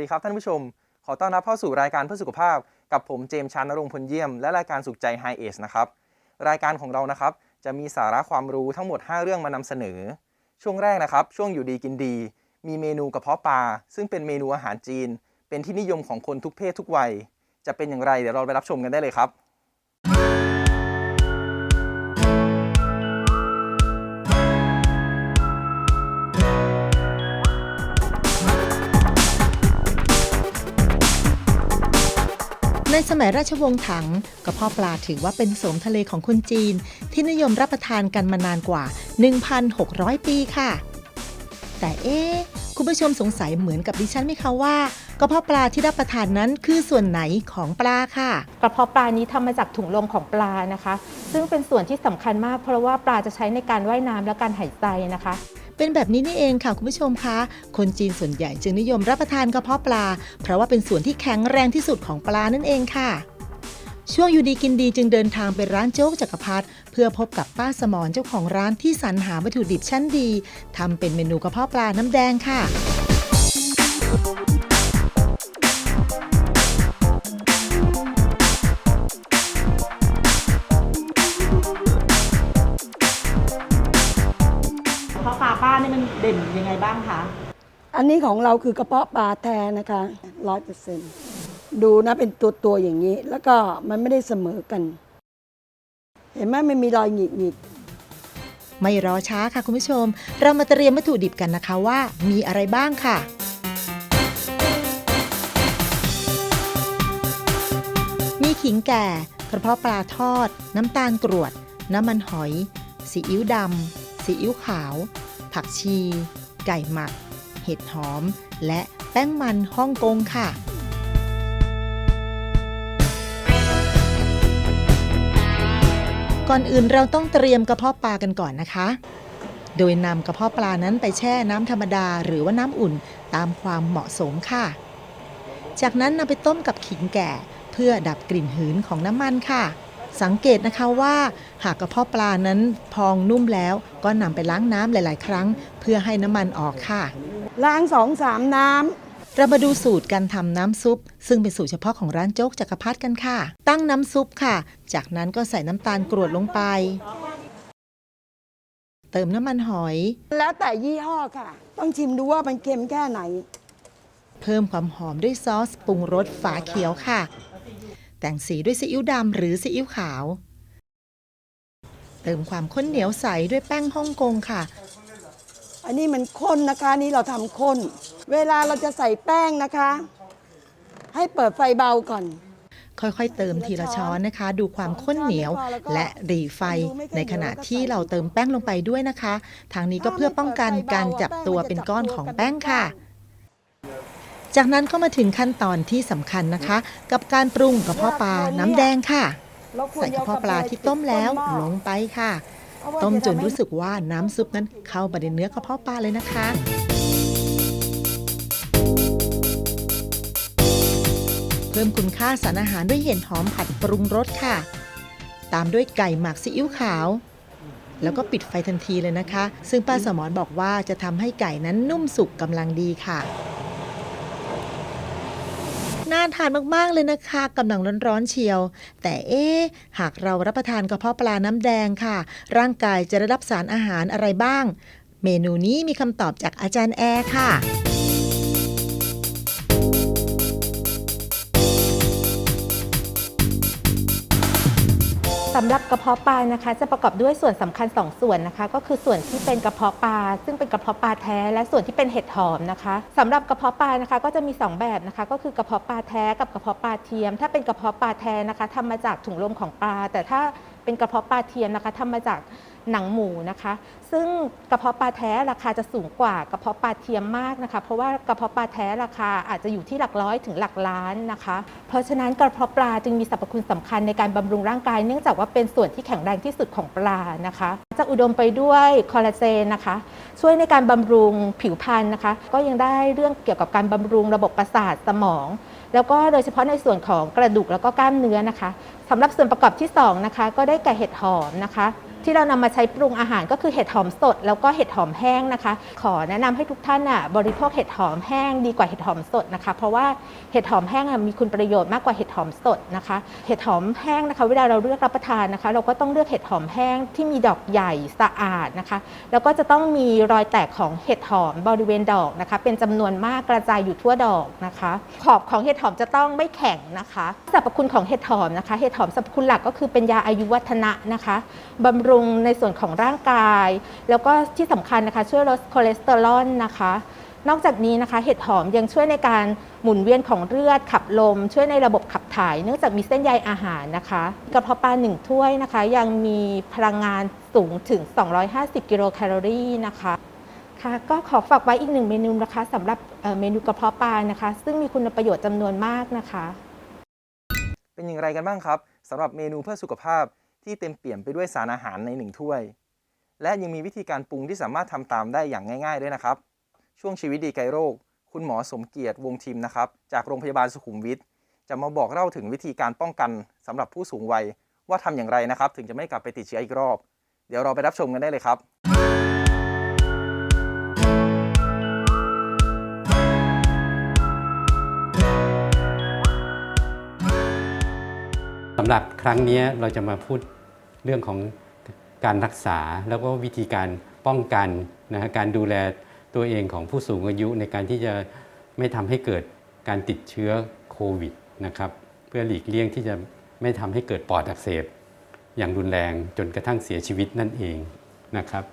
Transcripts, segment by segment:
ดีครับท่านผู้ชม ขอต้อนรับเข้าสู่รายการเพื่อสุขภาพ กับผมเจมส์ชันนรงพลเยี่ยม และรายการสุขใจไฮเอสนะครับ รายการของเรานะครับ จะมีสาระความรู้ทั้งหมด 5 เรื่องมานำเสนอ ช่วงแรกนะครับ ช่วงอยู่ดีกินดี มีเมนูกระเพาะปลา ซึ่งเป็นเมนูอาหารจีน เป็นที่นิยมของคนทุกเพศทุกวัย จะเป็นอย่างไรเดี๋ยวเราไปรับชมกันได้เลยครับ ในสมัยราชวงศ์ถังกระเพาะปลาถือว่าเป็นโสมทะเลของคนจีน ที่นิยมรับประทานกันมานานกว่า 1,600 ปีค่ะ แต่เอ๊คุณผู้ชมสงสัยเหมือนกับดิฉันไหมคะว่ากระเพาะปลาที่รับประทานนั้นคือส่วนไหนของปลาค่ะ กระเพาะปลานี้ทำมาจากถุงลมของปลานะคะ ซึ่งเป็นส่วนที่สำคัญมากเพราะว่าปลาจะใช้ในการว่ายน้ำและการหายใจนะคะ เป็นแบบนี้นี่เองค่ะคุณผู้ชมคะ คนจีนส่วนใหญ่จึงนิยมรับประทานกระเพาะปลา เพราะว่าเป็นส่วนที่แข็งแรงที่สุดของปลานั่นเองค่ะช่วงอยู่ดีกินดีจึงเดินทางไปร้านโจ๊กจักรพรรดิเพื่อพบกับป้าสมรเจ้าของร้านที่สรรหาวัตถุดิบชั้นดีทำเป็นเมนูกระเพาะปลาน้ำแดงค่ะ ด่นยังไงบ้างคะ อันนี้ของเราคือกระเพาะปลาแท้นะคะร้อยเปอร์เซ็นดูนะเป็นตัวตัวๆอย่างนี้ แล้วก็มันไม่ได้เสมอกัน เห็นไหมมันมีรอยหงิกหงิกไม่รอช้าค่ะคุณผู้ชม เรามาเตรียมวัตถุดิบกันนะคะว่ามีอะไรบ้างค่ะมีขิงแก่ กระเพาะปลาทอด น้ำตาลกรวด น้ำมันหอย ซีอิ๊วดำซีอิ๊วขาว ผักชี ไก่หมัก เห็ดหอม และแป้งมันฮ่องกงค่ะก่อนอื่นเราต้องเตรียมกระเพาะปลากันก่อนนะคะ โดยนำกระเพาะปลานั้นไปแช่น้ำธรรมดาหรือว่าน้ำอุ่นตามความเหมาะสมค่ะ จากนั้นนำไปต้มกับขิงแก่ เพื่อดับกลิ่นหืนของน้ำมันค่ะ สังเกตนะคะว่า หากกระเพาะปลานั้นพองนุ่มแล้วก็นำไปล้างน้ำหลาย ๆ ครั้ง เพื่อให้น้ำมันออกค่ะๆล้างสองสามน้เรามาดูสูตรการทำน้ำซุป ซึ่งเป็นสูตรเฉพาะของร้านโจ๊กจักรพรรดิกันค่ะ ตั้งน้ำซุปค่ะ จากนั้นก็ใส่น้ำตาลกรวดลงไป เติมน้ำมันหอยำแล้วแต่ยี่ห้อค่ะ ต้องชิมดูว่ามันเค็มแค่ไหน เพิ่มความหอมด้วยซอสปรุงรสฝาเขียวค่ะ แต่งสีด้วยซีอิ๊วดำหรือซีอิ๊วขาว เติมความข้นเหนียวใสด้วยแป้งฮ่องกงค่ะ อันนี้มันข้นนะคะนี่เราทำข้น เวลาเราจะใส่แป้งนะคะ ให้เปิดไฟเบาก่อน ค่อยๆ เติมทีละช้อนนะคะ ดูความข้นเหนียวและรีไฟในขณะที่เราเติมแป้งลงไปด้วยนะคะ ทางนี้ก็เพื่อป้องกันการจับตัวเป็นก้อนของแป้งค่ะ จากนั้นก็มาถึงขั้นตอนที่สำคัญนะคะ กับการปรุงกระเพาะปลาน้ำแดงค่ะ ใส่กระเพาะปลาที่ต้มแล้วลงไปค่ะ ต้มจนรู้สึกว่าน้ำซุปนั้นเข้าไปในเนื้อกระเพาะปลาเลยนะคะเพิ่มคุณค่าสารอาหารด้วยเห็ดหอมผัดปรุงรสค่ะ ตามด้วยไก่หมักซีอิ๊วขาว แล้วก็ปิดไฟทันทีเลยนะคะ ซึ่งป้าสมรบอกว่าจะทำให้ไก่นั้นนุ่มสุกกำลังดีค่ะ น่าทานมากๆเลยนะคะกำลังร้อนๆเชียว แต่เอ๊หากเรารับประทานกระเพาะปลาน้ำแดงค่ะ ร่างกายจะได้รับสารอาหารอะไรบ้าง เมนูนี้มีคำตอบจากอาจารย์แอร์ค่ะ สำหรับกระเพาะปลานะคะ จะประกอบด้วยส่วนสำคัญ 2 ส่วนนะคะ ก็คือส่วนที่เป็นกระเพาะปลาซึ่งเป็นกระเพาะปลาแท้และส่วนที่เป็นเห็ดหอมนะคะสำหรับกระเพาะปลานะคะก็จะมี 2 แบบนะคะ ก็คือกระเพาะปลาแท้กับกระเพาะปลาเทียม ถ้าเป็นกระเพาะปลาแท้นะคะทำมาจากถุงลมของปลา แต่ถ้าเป็นกระเพาะปลาเทียมนะคะทำมาจาก หนังหมูนะคะ ซึ่งกระเพาะปลาแท้ราคาจะสูงกว่ากระเพาะปลาเทียมมากนะคะ เพราะว่ากระเพาะปลาแท้ราคาอาจจะอยู่ที่หลักร้อยถึงหลักล้านนะคะ เพราะฉะนั้นกระเพาะปลาจึงมีสรรพคุณสำคัญในการบำรุงร่างกายเนื่องจากว่าเป็นส่วนที่แข็งแรงที่สุดของปลานะคะจะอุดมไปด้วยคอลลาเจนนะคะ ช่วยในการบำรุงผิวพรรณนะคะ ก็ยังได้เรื่องเกี่ยวกับการบำรุงระบบประสาทสมอง แล้วก็โดยเฉพาะในส่วนของกระดูกแล้วก็กล้ามเนื้อนะคะสำหรับส่วนประกอบที่สองนะคะก็ได้แก่เห็ดหอมนะคะ ที่เรานำมาใช้ปรุงอาหารก็คือเห็ดหอมสด แล้วก็เห็ดหอมแห้งนะคะ ขอแนะนำให้ทุกท่านอะบริโภคเห็ดหอมแห้งดีกว่าเห็ดหอมสดนะคะ เพราะว่าเห็ดหอมแห้งมีคุณประโยชน์มากกว่าเห็ดหอมสดนะคะ เห็ดหอมแห้งนะคะ เวลาเราเลือกรับประทานนะคะ เราก็ต้องเลือกเห็ดหอมแห้งที่มีดอกใหญ่สะอาดนะคะ แล้วก็จะต้องมีรอยแตกของเห็ดหอมบริเวณดอกนะคะ เป็นจำนวนมากกระจายอยู่ทั่วดอกนะคะ ขอบของเห็ดหอมจะต้องไม่แข็งนะคะสรรพคุณของเห็ดหอมนะคะ เห็ดหอมสรรพคุณหลักก็คือเป็นยาอายุวัฒนะนะคะบำรุงในส่วนของร่างกาย แล้วก็ที่สำคัญนะคะช่วยลดคอเลสเตอรอลนะคะ นอกจากนี้นะคะเห็ดหอมยังช่วยในการหมุนเวียนของเลือดขับลม ช่วยในระบบขับถ่าย เนื่องจากมีเส้นใยอาหารนะคะกระเพาะปลาหนึ่งถ้วยนะคะ ยังมีพลังงานสูงถึง 250 กิโลแคลอรี่นะคะค่ะก็ขอฝากไว้อีกหนึ่งเมนูนะคะสำหรับเมนูกระเพาะปลานะคะ ซึ่งมีคุณประโยชน์จำนวนมากนะคะ เป็นอย่างไรกันบ้างครับสำหรับเมนูเพื่อสุขภาพ ที่เต็มเปี่ยมไปด้วยสารอาหารในหนึ่งถ้วย และยังมีวิธีการปรุงที่สามารถทำตามได้อย่างง่าย ๆ ด้วยนะครับ ช่วงชีวิตดีไกลโรค คุณหมอสมเกียรติวงทิมนะครับ จากโรงพยาบาลสุขุมวิทจะมาบอกเล่าถึงวิธีการป้องกันสำหรับผู้สูงวัยว่าทำอย่างไรนะครับ ถึงจะไม่กลับไปติดเชื้ออีกรอบ เดี๋ยวเราไปรับชมกันได้เลยครับสำหรับครั้งนี้เราจะมาพูด เรื่องของการรักษาแล้วก็วิธีการป้องกันนะฮะการดูแลตัวเองของผู้สูงอายุในการที่จะไม่ทำให้เกิดการติดเชื้อโควิดนะครับเพื่อหลีกเลี่ยงที่จะไม่ทำให้เกิดปอดอักเสบ อย่างรุนแรงจนกระทั่งเสียชีวิตนั่นเองนะครับ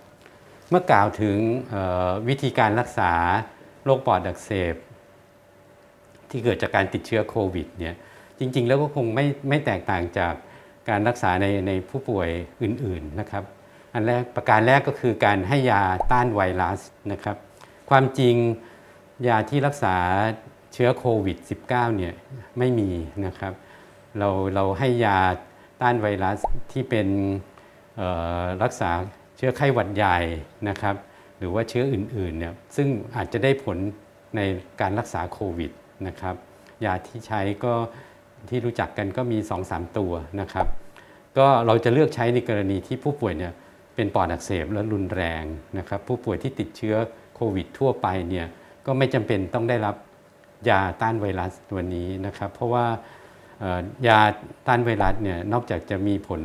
เมื่อกล่าวถึงวิธีการรักษาโรคปอดอักเสบ ที่เกิดจากการติดเชื้อโควิดเนี่ยจริงๆ แล้วก็คงไม่ไม่แตกต่างจาก การรักษาในในผู้ป่วยอื่นๆนะครับ อันแรกประการแรกก็คือการให้ยาต้านไวรัสนะครับ ความจริงยาที่รักษาเชื้อโควิด -19 เนี่ยไม่มีนะครับ เราเราให้ยาต้านไวรัสที่เป็นรักษาเชื้อไข้หวัดใหญ่นะครับ หรือว่าเชื้ออื่นๆเนี่ยซึ่งอาจจะได้ผลในการรักษาโควิดนะครับยาที่ใช้ก็ ที่รู้จักกันก็มี 2-3 ตัวนะครับ ก็เราจะเลือกใช้ในกรณีที่ผู้ป่วยเนี่ยเป็นปอดอักเสบและรุนแรงนะครับ ผู้ป่วยที่ติดเชื้อโควิด ทั่วไปเนี่ยก็ไม่จำเป็นต้องได้รับยาต้านไวรัสตัวนี้นะครับ เพราะว่ายาต้านไวรัสเนี่ยนอกจากจะมีผล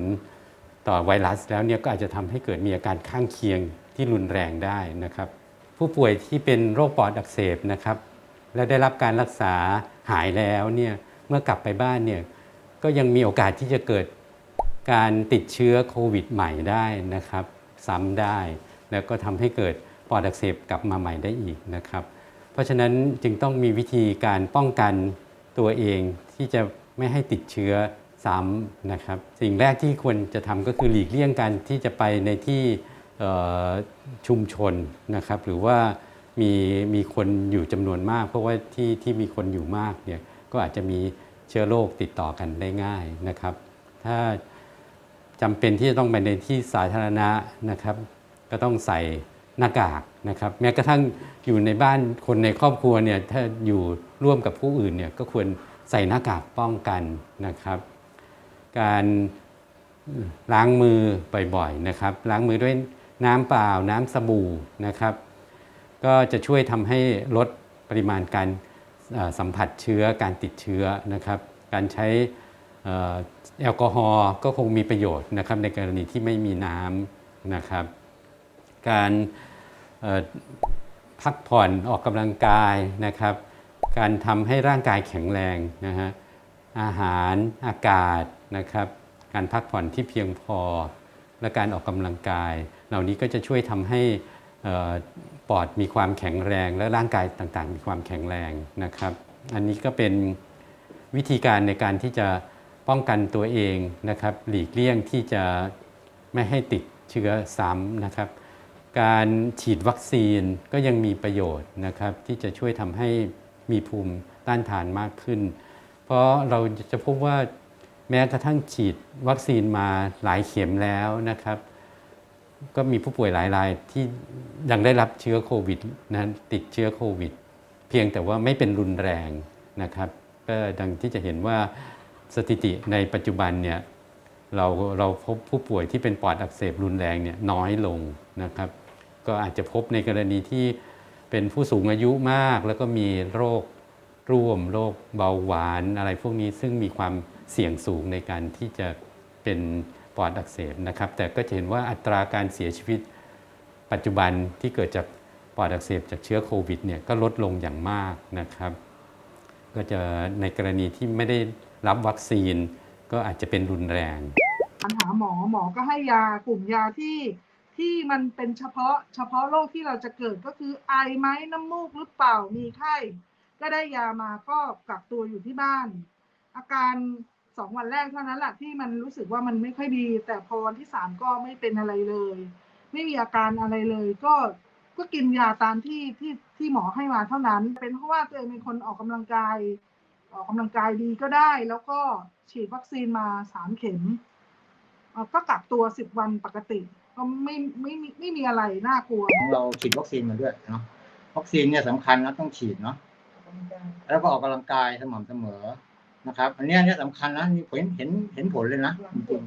ต่อไวรัสแล้วเนี่ยก็อาจจะทำให้เกิดมีอาการข้างเคียงที่รุนแรงได้นะครับ ผู้ป่วยที่เป็นโรคปอดอักเสบนะครับ และได้รับการรักษาหายแล้วเนี่ย เมื่อกลับไปบ้านเนี่ยก็ยังมีโอกาสที่จะเกิดการติดเชื้อโควิดใหม่ได้นะครับ ซ้ำได้ แล้วก็ทำให้เกิดปอดอักเสบกลับมาใหม่ได้อีกนะครับ เพราะฉะนั้นจึงต้องมีวิธีการป้องกันตัวเองที่จะไม่ให้ติดเชื้อซ้ำนะครับ สิ่งแรกที่ควรจะทำก็คือหลีกเลี่ยงการที่จะไปในที่ชุมชนนะครับ หรือว่ามีมีคนอยู่จำนวนมาก เพราะว่าที่ที่มีคนอยู่มากเนี่ย ก็อาจจะมีเชื้อโรคติดต่อกันได้ง่ายนะครับ ถ้าจำเป็นที่จะต้องไปในที่สาธารณะนะครับ ก็ต้องใส่หน้ากากนะครับ แม้กระทั่งอยู่ในบ้านคนในครอบครัวเนี่ยถ้าอยู่ร่วมกับผู้อื่นเนี่ยก็ควรใส่หน้ากากป้องกันนะครับ การล้างมือบ่อยๆนะครับ ล้างมือด้วยน้ำเปล่าน้ำสบู่นะครับ ก็จะช่วยทำให้ลดปริมาณการ สัมผัสเชื้อการติดเชื้อนะครับ การใช้แอลกอฮอล์ก็คงมีประโยชน์นะครับในกรณีที่ไม่มีน้ำนะครับ การพักผ่อนออกกำลังกายนะครับ การทำให้ร่างกายแข็งแรงนะฮะอาหารอากาศนะครับ การพักผ่อนที่เพียงพอ และการออกกำลังกาย เหล่านี้ก็จะช่วยทำให้ ปอดมีความแข็งแรง และร่างกายต่างๆ มีความแข็งแรงนะครับ อันนี้ก็เป็นวิธีการในการที่จะป้องกันตัวเองนะครับ หลีกเลี่ยงที่จะไม่ให้ติดเชื้อซ้ำนะครับ การฉีดวัคซีนก็ยังมีประโยชน์นะครับ ที่จะช่วยทำให้มีภูมิต้านทานมากขึ้น เพราะเราจะพบว่าแม้กระทั่งฉีดวัคซีนมาหลายเข็มแล้วนะครับ ก็มีผู้ป่วยหลายรายที่ยังได้รับเชื้อโควิดนะติดเชื้อโควิด เพียงแต่ว่าไม่เป็นรุนแรงนะครับก็ดังที่จะเห็นว่าสถิติในปัจจุบันเนี่ยเราเราพบผู้ป่วยที่เป็นปอดอักเสบรุนแรงเนี่ยน้อยลงนะครับ ก็อาจจะพบในกรณีที่เป็นผู้สูงอายุมาก แล้วก็มีโรคร่วมโรคเบาหวานอะไรพวกนี้ซึ่งมีความเสี่ยงสูงในการที่จะเป็น ปอดอักเสบนะครับ แต่ก็จะเห็นว่าอัตราการเสียชีวิต ปัจจุบันที่เกิดจากปอดอักเสบจากเชื้อโควิดเนี่ยก็ลดลงอย่างมากนะครับ ก็จะในกรณีที่ไม่ได้รับวัคซีน ก็อาจจะเป็นรุนแรงปัญหาหมอหมอก็ให้ยากลุ่มยาที่ที่มันเป็นเฉพาะเฉพาะโรคที่เราจะเกิดก็คือไอไหมน้ำมูกหรือเปล่ามีไข้ก็ได้ยามาก็กักตัวอยู่ที่บ้าน อาการ สองวันแรกเท่านั้นแหละที่มันรู้สึกว่ามันไม่ค่อยดี แต่พอวันที่สามก็ไม่เป็นอะไรเลย ไม่มีอาการอะไรเลย ก็ก็กินยาตามที่ที่ที่หมอให้มาเท่านั้น เป็นเพราะว่าตัวเองเป็นคนออกกำลังกาย ออกกำลังกายดีก็ได้ แล้วก็ฉีดวัคซีนมาสามเข็มก็กักตัวสิบวันปกติ ก็ไม่ไม่ไม่ไม่มีอะไรน่ากลัว เราฉีดวัคซีนมาด้วยเนาะวัคซีนเนี่ยสำคัญนะต้องฉีดเนาะแล้วก็ออกกำลังกายสม่ำเสมอ นะครับ อันนี้เนี่ยสำคัญนะนี่เห็นเห็นเห็นผลเลยนะจริง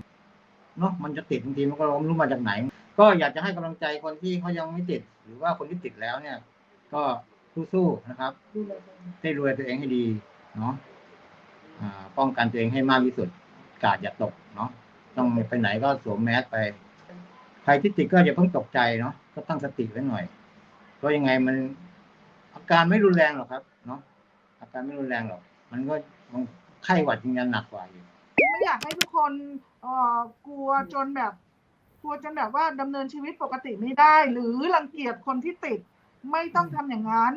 เนาะมันจะติดบางทีมันก็เราไม่รู้มาจากไหน ก็อยากจะให้กำลังใจคนที่เขายังไม่ติด หรือว่าคนที่ติดแล้วเนี่ย ก็สู้ๆนะครับได้รวยตัวเองให้ดีเนาะป้องกันตัวเองให้มากที่สุด กาดอย่าตกเนาะต้องไปไหนก็สวมแมสไป ใครที่ติดก็อย่าเพิ่งตกใจเนาะก็ตั้งสติไว้หน่อยเพราะยังไงมันอาการไม่รุนแรงหรอกครับ เนาะอาการไม่รุนแรงหรอก มันก็ ไข้หวัดยังจะหนักกว่าอยู่ ไม่อยากให้ทุกคนเอ่อกลัวจนแบบ กลัวจนแบบว่าดำเนินชีวิตปกติไม่ได้ หรือรังเกียจคนที่ติดไม่ต้องทำอย่างนั้น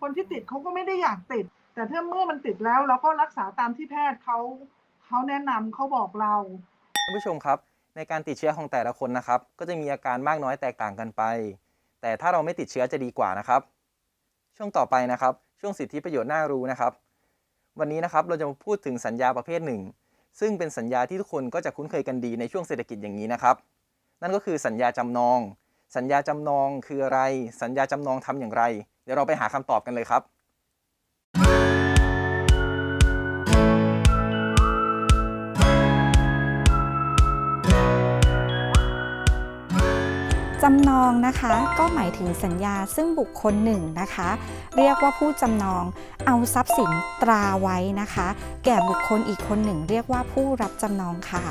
คนที่ติดเขาก็ไม่ได้อยากติด แต่ถ้าเมื่อมันติดแล้วเราก็รักษาตามที่แพทย์เขาเขาแนะนำเขาบอกเรา ท่านผู้ชมครับ ในการติดเชื้อของแต่ละคนนะครับ ก็จะมีอาการมากน้อยแตกต่างกันไป แต่ถ้าเราไม่ติดเชื้อจะดีกว่านะครับ ช่วงต่อไปนะครับ ช่วงสิทธิประโยชน์น่ารู้นะครับ วันนี้นะครับเราจะมาพูดถึงสัญญาประเภทหนึ่ง ซึ่งเป็นสัญญาที่ทุกคนก็จะคุ้นเคยกันดีในช่วงเศรษฐกิจอย่างนี้นะครับ นั่นก็คือสัญญาจำนอง สัญญาจำนองคืออะไร สัญญาจำนองทำอย่างไร เดี๋ยวเราไปหาคำตอบกันเลยครับำนองนะคะ ก็หมายถึงสัญญาซึ่งบุคคลหนึ่งนะคะ เรียกว่าผู้จำนองเอาทรัพย์สินตราไว้นะคะ แก่บุคคลอีกคนหนึ่ง เรียกว่าผู้รับจำนองค่ะ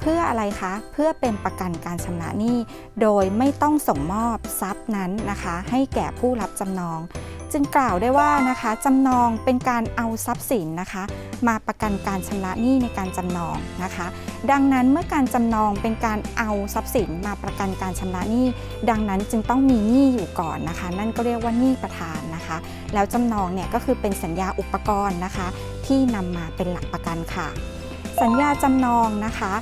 เพื่ออะไรคะ เพื่อเป็นประกันการชำระหนี้ โดยไม่ต้องส่งมอบทรัพย์นั้นนะคะ ให้แก่ผู้รับจำนอง จึงกล่าวได้ว่านะคะจำนองเป็นการเอาทรัพย์สินนะคะ มาประกันการชำระหนี้ในการจำนองนะคะ ดังนั้นเมื่อการจำนองเป็นการเอาทรัพย์สินมาประกันการชำระหนี้ ดังนั้นจึงต้องมีหนี้อยู่ก่อนนะคะ นั่นก็เรียกว่าหนี้ประธานนะคะ แล้วจำนองเนี่ยก็คือเป็นสัญญาอุปกรณ์นะคะ ที่นำมาเป็นหลักประกันค่ะ สัญญาจำนองนะคะ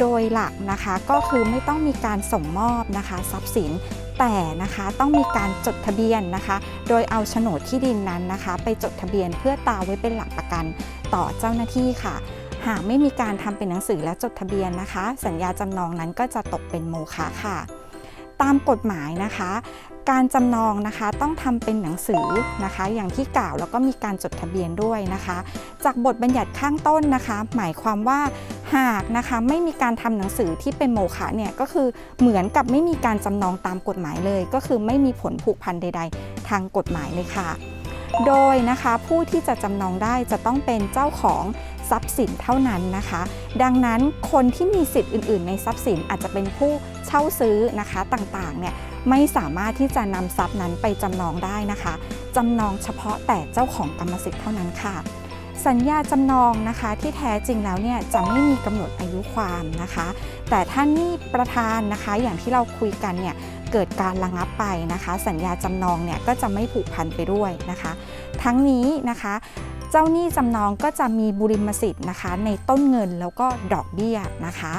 โดยหลักนะคะก็คือไม่ต้องมีการส่งมอบนะคะ ทรัพย์สิน แต่นะคะต้องมีการจดทะเบียนนะคะ โดยเอาโฉนดที่ดินนั้นนะคะ ไปจดทะเบียนเพื่อตาไว้เป็นหลักประกันต่อเจ้าหน้าที่ค่ะ หากไม่มีการทำเป็นหนังสือและจดทะเบียนนะคะ สัญญาจำนองนั้นก็จะตกเป็นโมฆะค่ะตามกฎหมายนะคะ การจำนองนะคะต้องทำเป็นหนังสือนะคะ อย่างที่กล่าวแล้วก็มีการจดทะเบียนด้วยนะคะ จากบทบัญญัติข้างต้นนะคะ หมายความว่าหากนะคะไม่มีการทำหนังสือที่เป็นโมฆะเนี่ยก็คือเหมือนกับไม่มีการจำนองตามกฎหมายเลย ก็คือไม่มีผลผูกพันใด ๆ ทางกฎหมายเลยค่ะ โดยนะคะผู้ที่จะจำนองได้จะต้องเป็นเจ้าของทรัพย์สินเท่านั้นนะคะ ดังนั้นคนที่มีสิทธิ์อื่น ๆ ในทรัพย์สินอาจจะเป็นผู้เช่าซื้อนะคะต่างๆเนี่ย ไม่สามารถที่จะนำทรัพย์นั้นไปจำนองได้นะคะจำนองเฉพาะแต่เจ้าของกรรมสิทธิ์เท่านั้นค่ะ สัญญาจำนองนะคะที่แท้จริงแล้วเนี่ยจะไม่มีกำหนดอายุความนะคะ แต่ถ้านี้ประธานนะคะอย่างที่เราคุยกันเนี่ยเกิดการระงับไปนะคะ สัญญาจำนองเนี่ยก็จะไม่ผูกพันไปด้วยนะคะ ทั้งนี้นะคะเจ้าหนี้จำนองก็จะมีบุริมสิทธิ์นะคะ ในต้นเงินแล้วก็ดอกเบี้ยนะคะ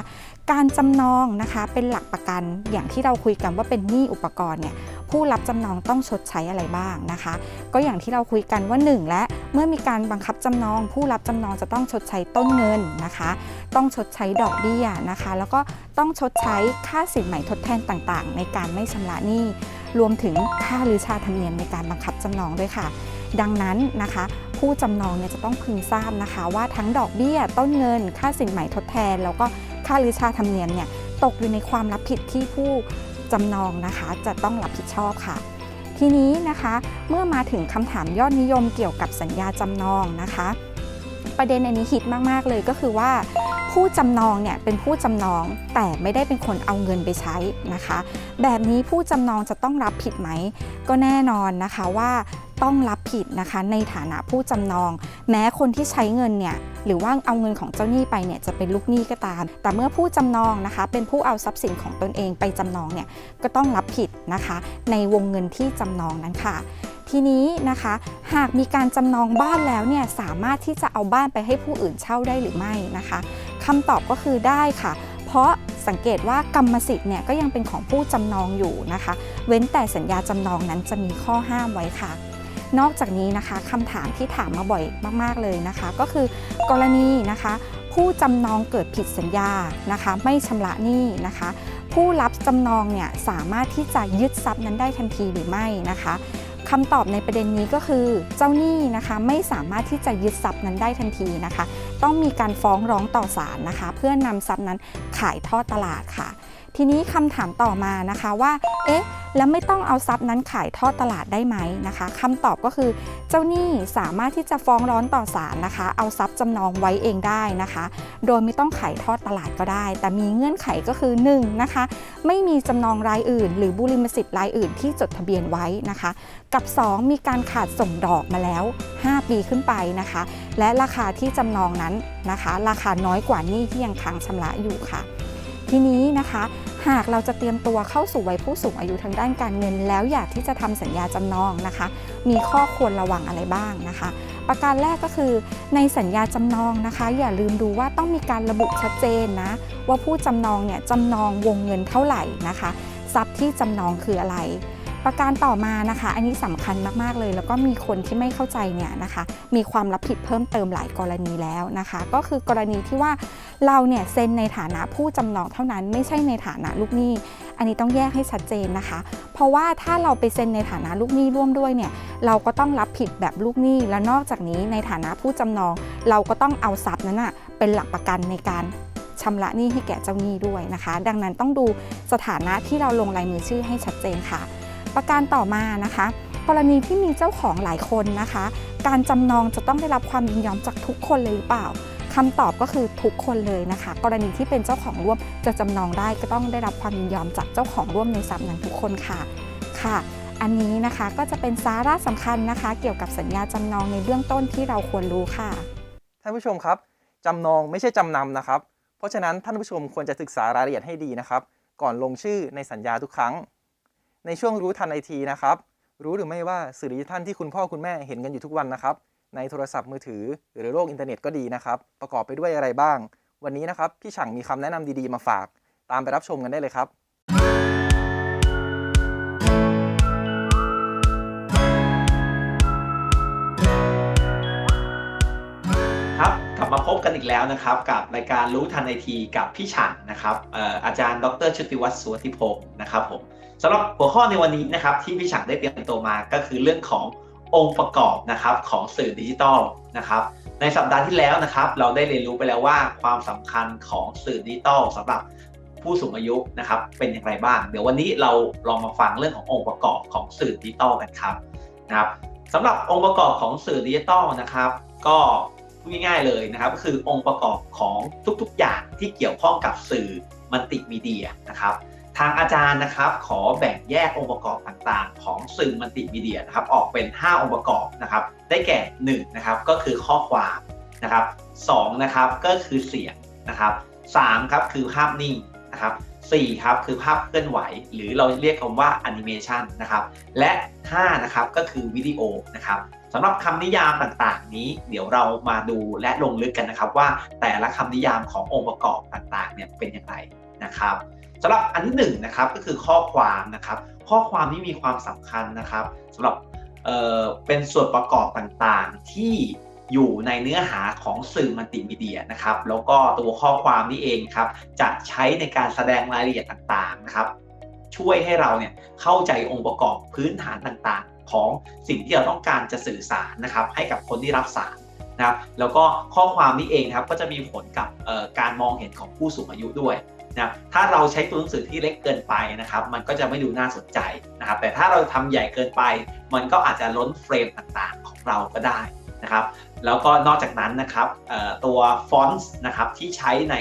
การจำนองนะคะเป็นหลักประกันอย่างที่เราคุยกันว่าเป็นหนี้อุปกรณ์เนี่ยผู้รับจำนองต้องชดใช้อะไรบ้างนะคะ ก็อย่างที่เราคุยกันว่า 1 และเมื่อมีการบังคับจำนอง ผู้รับจำนองจะต้องชดใช้ต้นเงินนะคะ ต้องชดใช้ดอกเบี้ยนะคะ แล้วก็ต้องชดใช้ค่าสินใหม่ทดแทนต่างๆ ในการไม่ชำระหนี้รวมถึงค่าหรือชาธรรมเนียมในการบังคับจำนองด้วยค่ะ ดังนั้นนะคะ ผู้จำนองเนี่ยจะต้องพึงทราบนะคะ ว่าทั้งดอกเบี้ย ต้นเงิน ค่าสินใหม่ทดแทน แล้วก็ ค่าหรือชาธรรมเนียมเนี่ยตกอยู่ในความรับผิดที่ผู้จำนองนะคะ จะต้องรับผิดชอบค่ะ ทีนี้นะคะเมื่อมาถึงคำถามยอดนิยมเกี่ยวกับสัญญาจำนองนะคะ ประเด็นอันนี้ฮิตมาก ๆ เลยก็คือว่าผู้จำนองเนี่ยเป็นผู้จำนองแต่ไม่ได้เป็นคนเอาเงินไปใช้นะคะ แบบนี้ผู้จำนองจะต้องรับผิดไหม ก็แน่นอนนะคะว่า ต้องรับผิดนะคะในฐานะผู้จำนอง แม้คนที่ใช้เงินเนี่ยหรือว่าเอาเงินของเจ้าหนี้ไปเนี่ยจะเป็นลูกหนี้ก็ตาม แต่เมื่อผู้จำนองนะคะ เป็นผู้เอาทรัพย์สินของตนเองไปจำนองเนี่ยก็ต้องรับผิดนะคะ ในวงเงินที่จำนองนั้นค่ะทีนี้นะคะ หากมีการจำนองบ้านแล้วเนี่ยสามารถที่จะเอาบ้านไปให้ผู้อื่นเช่าได้หรือไม่นะคะคำตอบก็คือได้ค่ะ เพราะสังเกตว่ากรรมสิทธิ์เนี่ยก็ยังเป็นของผู้จำนองอยู่นะคะ เว้นแต่สัญญาจำนองนั้นจะมีข้อห้ามไว้ค่ะ นอกจากนี้นะคะคำถามที่ถามมาบ่อยมาก ๆ เลยนะคะ ก็คือกรณีนะคะ ผู้จำนองเกิดผิดสัญญานะคะ ไม่ชำระหนี้นะคะ ผู้รับจำนองเนี่ยสามารถที่จะยึดทรัพย์นั้นได้ทันทีหรือไม่นะคะคำตอบในประเด็นนี้ก็คือเจ้าหนี้นะคะไม่สามารถที่จะยึดทรัพย์นั้นได้ทันทีนะคะ ต้องมีการฟ้องร้องต่อศาลนะคะ เพื่อนำทรัพย์นั้นขายทอดตลาดค่ะ ทีนี้คำถามต่อมานะคะว่า เอ๊ะ แล้วไม่ต้องเอาทรัพย์นั้นขายทอดตลาดได้ไหมนะคะคำตอบก็คือ เจ้าหนี้สามารถที่จะฟ้องร้องต่อศาลนะคะ เอาทรัพย์จำนองไว้เองได้นะคะ โดยไม่ต้องขายทอดตลาดก็ได้ แต่มีเงื่อนไขก็คือ1นะคะ ไม่มีจำนองรายอื่น หรือบุริมสิทธิ์รายอื่นที่จดทะเบียนไว้นะคะ กับ 2 มีการขาดส่งดอกมาแล้ว 5 ปีขึ้นไปนะคะ และราคาที่จำนองนั้นนะคะ ราคาน้อยกว่าหนี้ที่ยังค้างชำระอยู่ค่ะ ทีนี้นะคะ หากเราจะเตรียมตัวเข้าสู่วัยผู้สูงอายุทางด้านการเงิน แล้วอยากที่จะทำสัญญาจำนองนะคะ มีข้อควรระวังอะไรบ้างนะคะ ประการแรกก็คือในสัญญาจำนองนะคะ อย่าลืมดูว่าต้องมีการระบุชัดเจนนะ ว่าผู้จำนองเนี่ยจำนองวงเงินเท่าไหร่นะคะทรัพย์ที่จำนองคืออะไร ประการต่อมานะคะ อันนี้สำคัญมากๆเลย แล้วก็มีคนที่ไม่เข้าใจเนี่ยนะคะ มีความรับผิดเพิ่มเติมหลายกรณีแล้วนะคะ ก็คือกรณีที่ว่า เราเนี่ยเซ็นในฐานะผู้จำนองเท่านั้นไม่ใช่ในฐานะลูกหนี้ อันนี้ต้องแยกให้ชัดเจนนะคะ เพราะว่าถ้าเราไปเซ็นในฐานะลูกหนี้ร่วมด้วยเนี่ยเราก็ต้องรับผิดแบบลูกหนี้ และนอกจากนี้ในฐานะผู้จำนอง เราก็ต้องเอาทรัพย์นั้นนะเป็นหลักประกันในการชำระหนี้ให้แก่เจ้าหนี้ด้วยนะคะ ดังนั้นต้องดูสถานะที่เราลงลายมือชื่อให้ชัดเจนค่ะ ประการต่อมานะคะ กรณีที่มีเจ้าของหลายคนนะคะ การจำนองจะต้องได้รับความยินยอมจากทุกคนเลยหรือเปล่า คำตอบก็คือทุกคนเลยนะคะ กรณีที่เป็นเจ้าของร่วมจะจำนองได้ก็ต้องได้รับความยินยอมจากเจ้าของร่วมในทรัพย์นั้นทุกคนค่ะค่ะ อันนี้นะคะก็จะเป็นสาระสำคัญนะคะ เกี่ยวกับสัญญาจำนองในเบื้องต้นที่เราควรรู้ค่ะท่านผู้ชมครับจำนองไม่ใช่จำนำนะครับ เพราะฉะนั้นท่านผู้ชมควรจะศึกษารายละเอียดให้ดีนะครับ ก่อนลงชื่อในสัญญาทุกครั้ง ในช่วงรู้ทันไอทีนะครับ รู้หรือไม่ว่าสื่อดิจิทัลที่คุณพ่อคุณแม่เห็นกันอยู่ทุกวันนะครับ ในโทรศัพท์มือถือ หรือโลกอินเทอร์เน็ตก็ดีนะครับ ประกอบไปด้วยอะไรบ้าง วันนี้นะครับพี่ฉ่งมีคำแนะนำดีๆมาฝาก ตามไปรับชมกันได้เลยครับครับกลับมาพบกันอีกแล้วนะครับ กับรายการรู้ทันไอทีกับพี่ฉางนะครับอออาจารย์ดรชุติวัฒน์สุวธิพงศ์นะครับผมสำหรับหัวข้อในวันนี้นะครับที่พี่ฉางได้เตรียมตัวมาก็คือเรื่องของ องค์ประกอบนะครับของสื่อดิจิทัลนะครับ ในสัปดาห์ที่แล้วนะครับ เราได้เรียนรู้ไปแล้วว่าความสำคัญของสื่อดิจิทัลสำหรับผู้สูงอายุนะครับเป็นอย่างไรบ้าง เดี๋ยววันนี้เราลองมาฟังเรื่องขององค์ประกอบของสื่อดิจิทัลกันครับนะครับสำหรับองค์ประกอบของสื่อดิจิทัลนะครับ ก็ง่ายๆเลยนะครับก็คือองค์ประกอบของทุกๆอย่างที่เกี่ยวข้องกับสื่อมัลติมีเดียนะครับ ทางอาจารย์นะครับขอแบ่งแยกองค์ประกอบต่างๆ ของสื่อมัลติมีเดียนะครับออกเป็น 5 องค์ประกอบนะครับได้แก่1นะครับก็คือข้อความนะครับ2นะครับก็คือเสียงนะครับ3ครับคือภาพนิ่งนะครับ4ครับคือภาพเคลื่อนไหว หรือเราเรียกคำว่าแอนิเมชันนะครับและ5นะครับก็คือวิดีโอนะครับสำหรับคำนิยามต่างๆ นี้ เดี๋ยวเรามาดูและลงลึกกันนะครับว่าแต่ละคำนิยามขององค์ประกอบต่างๆเนี่ยเป็นอย่างไรนะครับ สำหรับอันที่1นงนะครับก็คือข้อความนะครับ ข้อความนี้มีความสำคัญนะครับสำหรับเเป็นส่วนประกอบต่างๆ ที่อยู่ในเนื้อหาของสื่อมัลติมีเดียนะครับ แล้วก็ตัวข้อความนี้เองครับจะใช้ในการแสดงรายละเอียดต่างๆนะครับ ช่วยให้เราเนี่ยเข้าใจองค์ประกอบพื้นฐานต่างๆ ของสิ่งที่เราต้องการจะสื่อสารนะครับ ให้กับคนที่รับสารนะครับ แล้วก็ข้อความนี้เองครับก็จะมีผลกับการมองเห็นของผู้สูงอายุด้วย นะครับถ้าเราใช้ตัวหนังสือที่เล็กเกินไปนะครับ มันก็จะไม่ดูน่าสนใจนะครับ แต่ถ้าเราทำใหญ่เกินไป มันก็อาจจะล้นเฟรมต่างๆของเราก็ได้นะครับ แล้วก็นอกจากนั้นนะครับตัวฟอนต์นะครับที่ใช้ใน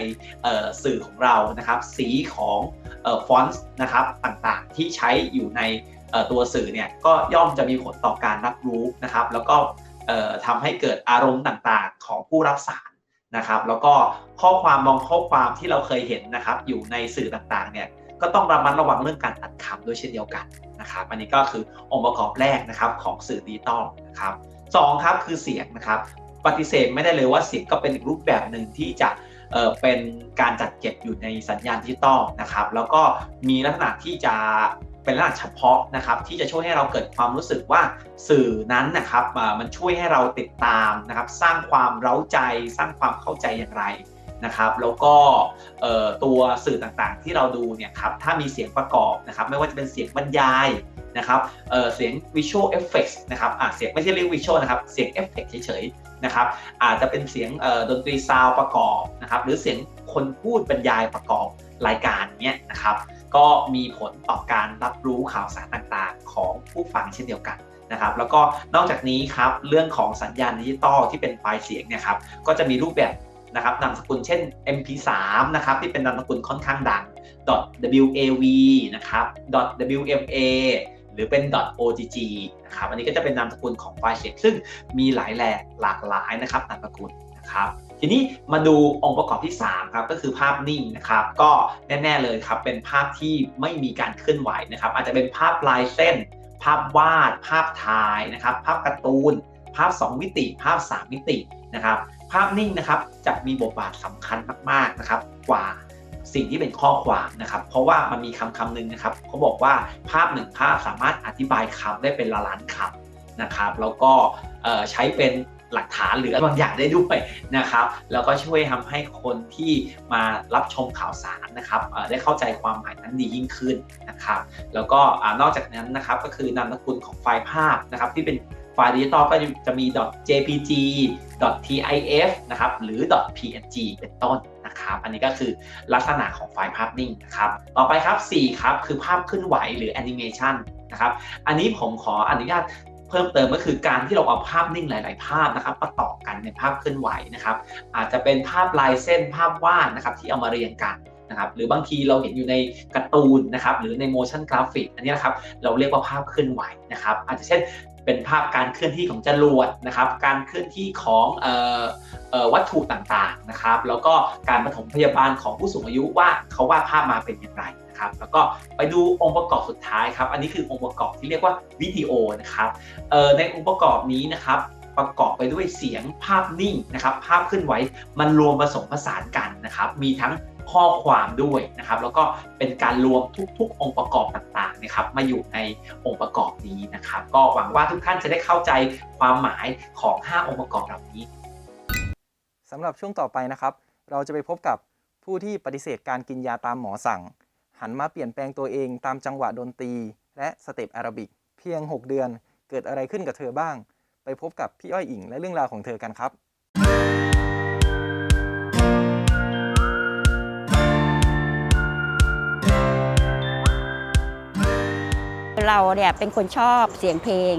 สื่อของเรานะครับ สีของฟอนต์นะครับต่างๆ ที่ใช้อยู่ในตัวสื่อเนี่ยก็ย่อมจะมีผลต่อการรับรู้นะครับ แล้วก็ทำให้เกิดอารมณ์ต่างๆ ของผู้รับสาร นะครับ แล้วก็ข้อความมองข้อความที่เราเคยเห็นนะครับ อยู่ในสื่อต่างๆ เนี่ยก็ต้องระมัดระวังเรื่องการตัดคำด้วยเช่นเดียวกันนะครับ อันนี้ก็คือองค์ประกอบแรกนะครับของสื่อดิจิตอลนะครับสองครับคือเสียงนะครับ ปฏิเสธไม่ได้เลยว่าเสียงก็เป็นอีกรูปแบบหนึ่งที่จะเอ่อเป็นการจัดเก็บอยู่ในสัญญาณดิจิตอลนะครับ แล้วก็มีลักษณะที่จะ เป็นลักษณะเฉพาะนะครับที่จะช่วยให้เราเกิดความรู้สึกว่าสื่อนั้นนะครับมันช่วยให้เราติดตามนะครับสร้างความเร้าใจสร้างความเข้าใจอย่างไรนะครับแล้วก็ตัวสื่อต่างๆที่เราดูเนี่ยครับถ้ามีเสียงประกอบนะครับไม่ว่าจะเป็นเสียงบรรยายนะครับเเสียง visual effects นะครับเสียงไม่ใช่เรียก visual นะครับเสียง effect เฉยๆนะครับอาจจะเป็นเสียงดนตรีซาวประกอบนะครับหรือเสียงคนพูดบรรยายประกอบรายการเนี้ยนะครับ ก็มีผลต่อการรับรู้ข่าวสารต่างๆ ของผู้ฟังเช่นเดียวกันนะครับแล้วก็นอกจากนี้ครับเรื่องของสัญญาณดิจิตอลที่เป็นไฟล์เสียงเนี่ยครับก็จะมีรูปแบบนะครับนามสกุลเช่น MP3 นะครับที่เป็นนามสกุลค่อนข้างดัง .wav นะครับ .wma หรือเป็น .ogg นะครับอันนี้ก็จะเป็นนามสกุลของไฟล์เสียงซึ่งมีหลายแหล่หลากหลายนะครับนามสกุลนะครับ ทีนี้มาดูองค์ประกอบที่ 3 ครับ ก็คือภาพนิ่งนะครับ ก็แน่ ๆ เลยครับ เป็นภาพที่ไม่มีการเคลื่อนไหวนะครับ อาจจะเป็นภาพลายเส้น ภาพวาด ภาพถ่ายนะครับ ภาพการ์ตูน ภาพ 2 มิติ ภาพ 3 มิตินะครับ ภาพนิ่งนะครับจะมีบทบาทสำคัญมากๆนะครับ กว่าสิ่งที่เป็นข้อความนะครับ เพราะว่ามันมีคำคำหนึ่งนะครับเขาบอกว่าภาพหนึ่งภาพสามารถอธิบายคำได้เป็นละล้านคำนะครับ แล้วก็ใช้เป็น หลักฐานหรือบางอย่างได้ด้วยนะครับ แล้วก็ช่วยทำให้คนที่มารับชมข่าวสารนะครับได้เข้าใจความหมายนั้นดียิ่งขึ้นนะครับ แล้วก็นอกจากนั้นนะครับก็คือนามสกุลของไฟล์ภาพนะครับที่เป็นไฟล์ดิจิตอลก็จะมี .jpg .tif นะครับหรือ .png เป็นต้นนะครับ อันนี้ก็คือลักษณะของไฟล์ภาพนิ่งนะครับ ต่อไปครับ 4 ครับ คือภาพเคลื่อนไหวหรือแอนิเมชันนะครับ อันนี้ผมขออนุญาต เพิ่มเติมก็คือการที่เราเอาภาพนิ่งหลาย ๆ ภาพนะครับประต่อกันในภาพเคลื่อนไหวนะครับ อาจจะเป็นภาพลายเส้นภาพวาดนะครับที่เอามาเรียงกันนะครับหรือบางทีเราเห็นอยู่ในการ์ตูนนะครับหรือใน motion graphic อันนี้นะครับเราเรียกว่าภาพเคลื่อนไหวนะครับ อาจจะเช่นเป็นภาพการเคลื่อนที่ของจรวดนะครับ การเคลื่อนที่ของออวัตถุต่างๆนะครับ แล้วก็การปฐมพยาบาลของผู้สูงอายุว่าเขาวาดภาพมาเป็นอย่างไร นะครับ แล้วก็ไปดูองค์ประกอบสุดท้ายครับ อันนี้คือองค์ประกอบที่เรียกว่าวิดีโอนะครับในองค์ประกอบนี้นะครับประกอบไปด้วยเสียงภาพนิ่งนะครับ ภาพเคลื่อนไหวมันรวมผสมผสานกันนะครับ มีทั้งข้อความด้วยนะครับ แล้วก็เป็นการรวมทุก ๆ องค์ประกอบต่างๆนะครับ มาอยู่ในองค์ประกอบนี้นะครับ ก็หวังว่าทุกท่านจะได้เข้าใจความหมายของ 5 องค์ประกอบเหล่านี้สำหรับช่วงต่อไปนะครับ เราจะไปพบกับผู้ที่ปฏิเสธการกินยาตามหมอสั่ง หันมาเปลี่ยนแปลงตัวเองตามจังหวะดนตรี และสเต็ปอโราบิก เพียง 6 เดือนเกิดอะไรขึ้นกับเธอบ้าง ไปพบกับพี่อ้อยอิงและเรื่องราวของเธอกันครับเราเนี่ยเป็นคนชอบเสียงเพลง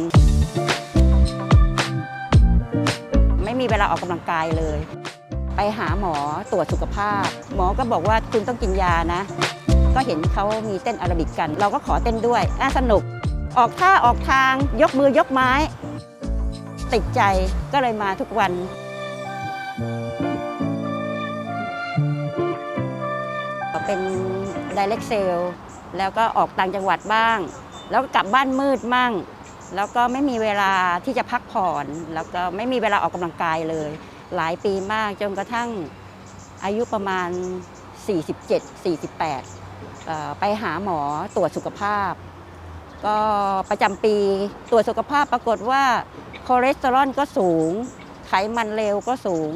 ไม่มีเวลาออกกำลังกายเลย ไปหาหมอตรวจสุขภาพ หมอก็บอกว่าคุณต้องกินยานะ ก็เห็นเขามีเต้นอาราบิกกัน เราก็ขอเต้นด้วยน่าสนุก ออกท่าออกทางยกมือยกไม้ ติดใจก็เลยมาทุกวันเป็น direct sale แล้วก็ออกต่างจังหวัดบ้าง แล้วก็กลับบ้านมืดมั่ง แล้วก็ไม่มีเวลาที่จะพักผ่อน แล้วก็ไม่มีเวลาออกกำลังกายเลย หลายปีมากจนกระทั่งอายุประมาณ 47 48เอ่อ ไปหาหมอตรวจสุขภาพ ก็ประจำปีตรวจสุขภาพปรากฏว่าคอเลสเตอรอลก็สูง ไขมันเลวก็สูง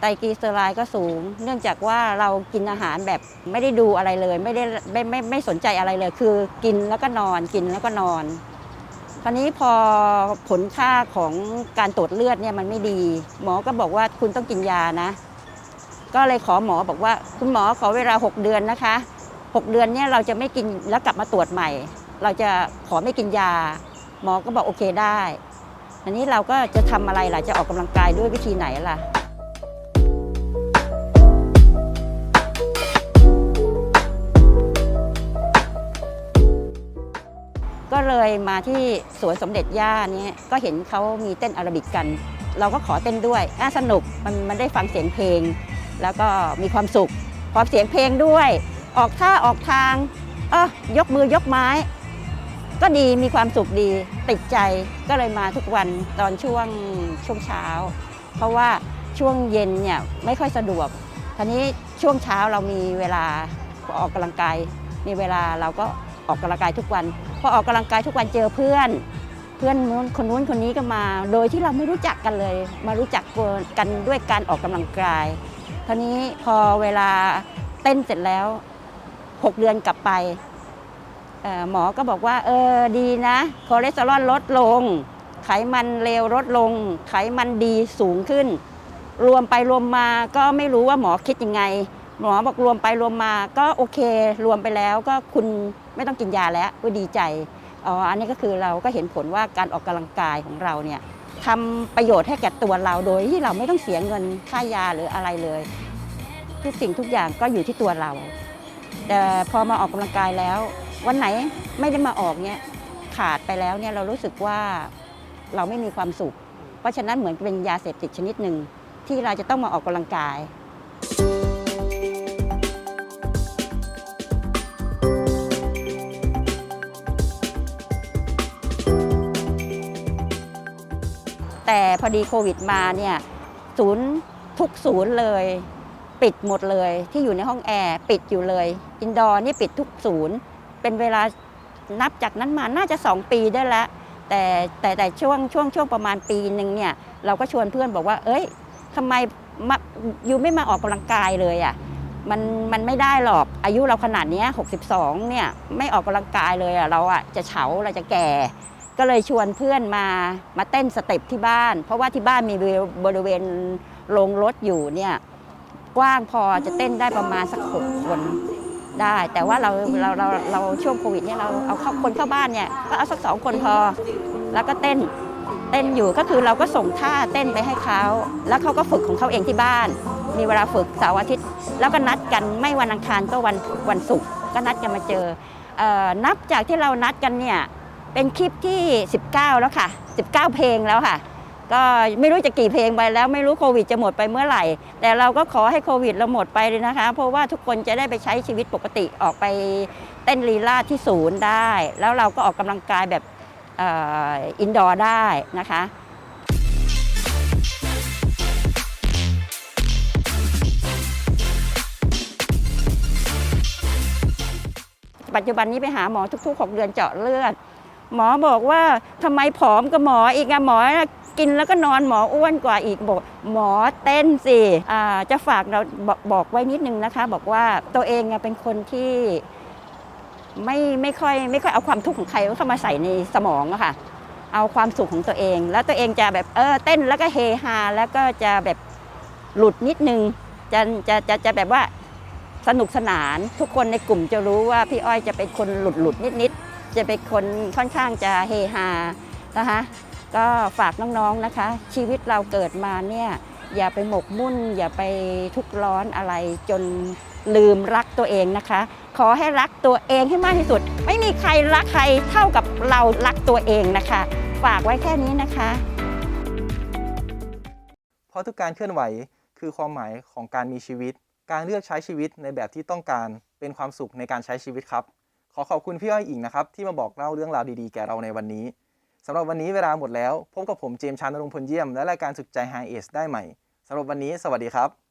ไตรกลีเซอไรด์ก็สูง เนื่องจากว่าเรากินอาหารแบบไม่ได้ดูอะไรเลย ไม่ได้ไม่ไม่ไม่สนใจอะไรเลย คือกินแล้วก็นอนกินแล้วก็นอนคราวนี้พอผลค่าของการตรวจเลือดเนี่ยมันไม่ดี หมอก็บอกว่าคุณต้องกินยานะ ก็เลยขอหมอบอกว่า คุณหมอขอเวลา 6 เดือนนะคะ 6 เดือนเนี่ยเราจะไม่กินแล้วกลับมาตรวจใหม่ เราจะขอไม่กินยา หมอก็บอกโอเคได้อันนี้เราก็จะทำอะไรล่ะจะออกกำลังกายด้วยวิธีไหนล่ะก็เลยมาที่สวนสมเด็จย่านี่ยก็เห็นเขามีเต้นอาราบิกกัน เราก็ขอเต้นด้วยน่าสนุกมันมันได้ฟังเสียงเพลง แล้วก็มีความสุขพอเสียงเพลงด้วย ออกท่าออกทางเออยกมือยกไม้ ก็ดีมีความสุขดีติดใจก็เลยมาทุกวันตอนช่วงช่วงเช้า เพราะว่าช่วงเย็นเนี่ยไม่ค่อยสะดวกทีนี้ช่วงเช้าเรามีเวลาออกกำลังกายมีเวลาเราก็ออกกำลังกายทุกวันพอออกกำลังกายทุกวันเจอเพื่อน เพื่อนนู้นคนนู้นคนนี้ก็มา โดยที่เราไม่รู้จักกันเลย มารู้จักกันด้วยการออกกำลังกายทีนี้พอเวลาเต้นเสร็จแล้ว 6 เดือนกลับไป หมอก็บอกว่า เออดีนะคอเลสเตอรอลลดลง ไขมันเลวลดลง ไขมันดีสูงขึ้น รวมไปรวมมาก็ไม่รู้ว่าหมอคิดยังไง หมอบอกรวมไปรวมมาก็โอเค รวมไปแล้วก็คุณไม่ต้องกินยาแล้วก็ดีใจอ๋ออันนี้ก็คือเราก็เห็นผลว่าการออกกำลังกายของเราเนี่ยทำประโยชน์ให้แก่ตัวเราโดยที่เราไม่ต้องเสียเงินค่ายาหรืออะไรเลย ทุกสิ่งทุกอย่างก็อยู่ที่ตัวเรา แต่พอมาออกกำลังกายแล้ว วันไหนไม่ได้มาออกเนี่ยขาดไปแล้วเนี่ยเรารู้สึกว่าเราไม่มีความสุข เพราะฉะนั้นเหมือนเป็นยาเสพติดชนิดหนึ่งที่เราจะต้องมาออกกำลังกายแต่พอดีโควิดมาเนี่ยศูนย์ทุกศูนย์เลย ปิดหมดเลยที่อยู่ในห้องแอร์ปิดอยู่เลย อินดอร์นี่ปิดทุกศูนย์ เป็นเวลานับจากนั้นมาน่าจะ 2 ปีได้แล้ว แต่แต่แต่ช่วงช่วงช่วงประมาณปีหนึ่งเนี่ยเราก็ชวนเพื่อนบอกว่า เอ้ยทำไมมาอยู่ไม่มาออกกำลังกายเลยอะ่ะมันมันไม่ได้หรอกอายุเราขนาดนี้62 เนี่ยไม่ออกกำลังกายเลยอะ่ะเราอะ่ะจะเฉาเราจะแก่ ก็เลยชวนเพื่อนมามาเต้นสเต็ปที่บ้าน เพราะว่าที่บ้านมีบริเวณโรงรถอยู่เนี่ย กว้างพอจะเต้นได้ประมาณสักหกคนได้ แต่ว่าเราเราเราเราช่วงโควิดเนี่ยเราเอาเข้าคนเข้าบ้านเนี่ยก็เอาสักสองคนพอ แล้วก็เต้นเต้นอยู่ก็คือเราก็ส่งท่าเต้นไปให้เขาแล้วเขาก็ฝึกของเขาเองที่บ้าน มีเวลาฝึกเสาร์อาทิตย์ แล้วก็นัดกันไม่วันอังคารก็วันวันศุกร์ก็นัดกันมาเจอเออนับจากที่เรานัดกันเนี่ยเป็นคลิปที่ 19 แล้วค่ะ 19 เพลงแล้วค่ะ ก็ไม่รู้จะกี่เพลงไปแล้วไม่รู้โควิดจะหมดไปเมื่อไหร่ แต่เราก็ขอให้โควิดเราหมดไปเลยนะคะ เพราะว่าทุกคนจะได้ไปใช้ชีวิตปกติออกไปเต้นลีลาดที่ศูนย์ได้ แล้วเราก็ออกกำลังกายแบบอินดอร์ได้นะคะปัจจุบันนี้ไปหาหมอทุกๆ 6 เดือนเจาะเลือด หมอบอกว่าทำไมผอมกับหมออีกอะหมอ กินแล้วก็นอนหมออ้วนกว่าอีกบอกหมอเต้นสิจะฝากเราบอกบอกไว้นิดนึงนะคะ บอกว่าตัวเองเป็นคนที่ไม่ไม่ค่อยไม่ค่อยเอาความทุกข์ของใครเข้ามาใส่ในสมองอะค่ะ เอาความสุขของตัวเอง แล้วตัวเองจะแบบเออเต้นแล้วก็เฮฮาแล้วก็จะแบบหลุดนิดนึงจะจะจะจะแบบว่าสนุกสนานทุกคนในกลุ่มจะรู้ว่าพี่อ้อยจะเป็นคนหลุดหลุดนิดนิดๆจะเป็นคนค่อนข้างจะเฮฮานะคะ ก็ฝากน้องๆนะคะ ชีวิตเราเกิดมาเนี่ยอย่าไปหมกมุ่น อย่าไปทุกข์ร้อนอะไรจนลืมรักตัวเองนะคะ ขอให้รักตัวเองให้มากที่สุด ไม่มีใครรักใครเท่ากับเรารักตัวเองนะคะ ฝากไว้แค่นี้นะคะ เพราะทุกการเคลื่อนไหวคือความหมายของการมีชีวิต การเลือกใช้ชีวิตในแบบที่ต้องการเป็นความสุขในการใช้ชีวิตครับ ขอขอบคุณพี่อ้อยอิงนะครับ ที่มาบอกเล่าเรื่องราวดีๆแก่เราในวันนี้ สำหรับวันนี้เวลาหมดแล้ว พบกับผมเจมส์ชานรงพลเยี่ยม และรายการสุดใจไฮเอสได้ใหม่สำหรับวันนี้ สวัสดีครับ